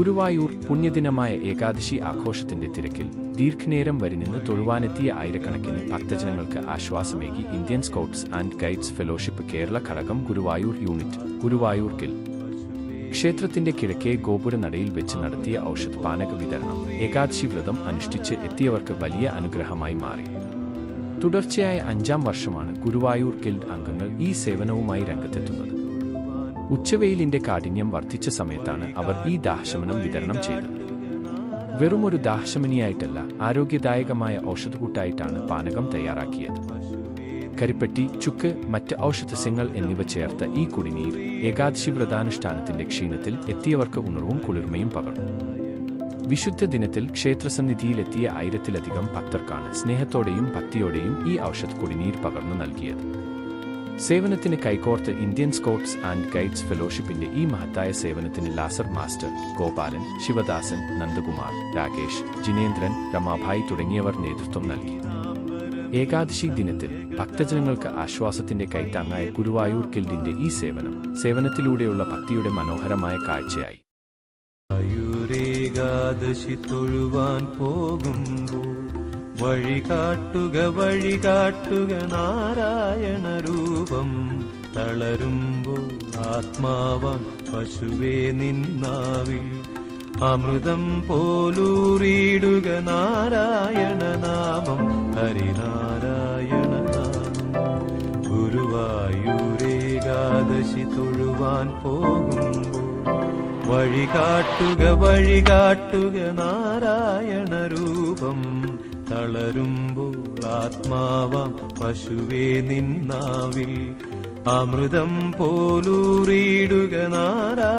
ഗുരുവായൂർ പുണ്യദിനമായ ഏകാദശി ആഘോഷത്തിന്റെ തിരക്കിൽ ദീർഘനേരം വരി നിന്ന് തൊഴുവാനെത്തിയ ആയിരക്കണക്കിന് ഭക്തജനങ്ങൾക്ക് ആശ്വാസമേകി Indian scouts and guides fellowship Kerala ഘടകം ഗുരുവായൂർ യൂണിറ്റ് ഗുരുവായൂർ കിൽ. ക്ഷേത്രത്തിന്റെ കിഴക്കേ ഗോപുരനടയിൽ വെച്ച് നടത്തിയ ഔഷധ പാനക വിതരണം ഏകാദശി വ്രതം അനുഷ്ഠിച്ച് എത്തിയവർക്ക് വലിയ അനുഗ്രഹമായി മാറി. തുടർച്ചയായ അഞ്ചാം വർഷമാണ് ഗുരുവായൂർ ഗിൽഡ് അംഗങ്ങൾ ഈ സേവനവുമായി രംഗത്തെത്തുന്നത്. ഉച്ചവെയിലിന്റെ കാഠിന്യം വർദ്ധിച്ച സമയത്താണ് അവർ ഈ ദാഹശമനം വിതരണം ചെയ്തത്. വെറുമൊരു ദാഹശമനിയായിട്ടല്ല ആരോഗ്യദായകമായ ഔഷധക്കൂട്ടായിട്ടാണ് പാനകം തയ്യാറാക്കിയത്. കരിപ്പെട്ടി ചുക്ക് മറ്റ് ഔഷധസ്യങ്ങൾ എന്നിവ ചേർത്ത ഈ കുടിനീർ ഏകാദശി വ്രതാനുഷ്ഠാനത്തിന്റെ ക്ഷീണത്തിൽ എത്തിയവർക്ക് ഉണർവും കുളിർമയും പകർന്നു. വിശുദ്ധ ദിനത്തിൽ ക്ഷേത്രസന്നിധിയിലെത്തിയ ആയിരത്തിലധികം ഭക്തർക്കാണ് സ്നേഹത്തോടെയും ഭക്തിയോടെയും ഈ ഔഷധ കുടിനീർ പകർന്നു നൽകിയത്. സേവനത്തിന് കൈകോർത്ത് ഇന്ത്യൻ സ്കൗട്ട്സ് ആൻഡ് ഗൈഡ്സ് ഫെലോഷിപ്പിന്റെ ഈ മഹത്തായ സേവനത്തിന് ലാസർ മാസ്റ്റർ ഗോപാലൻ ശിവദാസൻ നന്ദകുമാർ രാകേഷ് ജിനേന്ദ്രൻ രമാഭായ് തുടങ്ങിയവർ നേതൃത്വം നൽകി. ഏകാദശി ദിനത്തിൽ ഭക്തജനങ്ങൾക്ക് ആശ്വാസത്തിന്റെ കൈത്താങ്ങായ ഗുരുവായൂർ കിൽഡിന്റെ ഈ സേവനം സേവനത്തിലൂടെയുള്ള ഭക്തിയുടെ മനോഹരമായ കാഴ്ചയായി. ഏകാദശി തൊഴുവാൻ പോകുമ്പോൾ വഴി കാട്ടുക വഴി കാട്ടുക നാരായണ രൂപം. തളരുമ്പോൾ ആത്മാവാം പശുവേ നിന്നാവിൽ. അമൃതം പോലൂറിയിടുക നാരായണ നാമം. ഹരിനാരായണ നാമം. ഗുരുവായൂരേകാദശി തൊഴുവാൻ പോകുമ്പോൾ വഴി കാട്ടുക വഴി കാട്ടുക നാരായണ രൂപം. തളരുമ്പോൾ ആത്മാവാം പശുവേ നിന്നാവിൽ. അമൃതം പോലൂറിയിടുക നാരാ